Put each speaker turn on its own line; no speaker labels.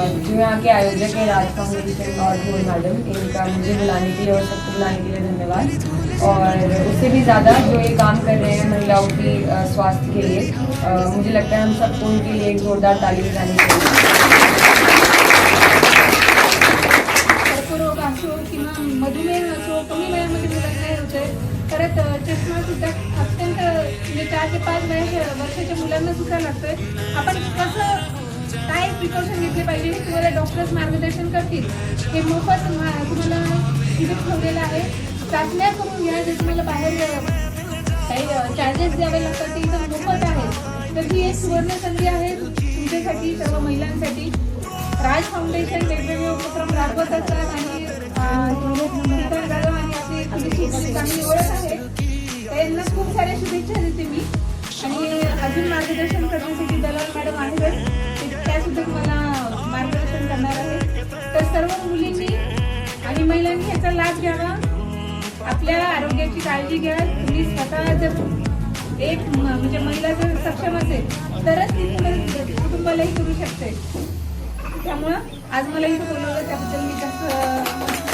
जो यहाँ के आयोजक है राज फाउंडेशन और हो भोल मैडम इनका मुझे बुलाने के लिए और सबको बुलाने के लिए धन्यवाद। और उससे भी ज़्यादा जो ये काम कर रहे हैं महिलाओं की स्वास्थ्य के लिए अ, मुझे लगता है हम सबको उनके लिए एक जोरदार ताली बजानी चाहिए।
मधुमेह असो कमी वयामध्ये मुलांना होते. परत अ, चष्मा सुद्धा अत्यंत म्हणजे चार ते पाच वया वर्षाच्या मुलांना सुद्धा लागतोय. आपण कसं काय प्रिकॉशन घेतले पाहिजे हे तुम्हाला डॉक्टर्स मार्गदर्शन करतील. हे मोफत तुम्हाला तिथे ठेवलेलं आहे. चाचण्या करून घ्या जे तुम्हाला बाहेर काही चार्जेस द्यावे लागतात ते इथं मोफत आहे तर ही एक सुवर्ण संधी आहे तुमच्यासाठी सर्व महिलांसाठी. राज फाउंडेशन वेगवेगळे उपक्रम राबवत असतात आणि जाधव आणि आपली थोडीशी चांगली ओळख आहे. त्यांना खूप साऱ्या शुभेच्छा देते मी. आणि अजून मार्गदर्शन करण्यासाठी दलाल मॅडम आहेतच सर्व मुलींनी आणि महिलांनी ह्याचा लाभ घ्यावा. आपल्या आरोग्याची काळजी घ्या. तुम्ही स्वतः जर एक म्हणजे महिला जर सक्षम असेल तरच ती कुटुंबालाही करू शकते. त्यामुळं आज मला इथं बोलवलं त्याबद्दल मी जास्त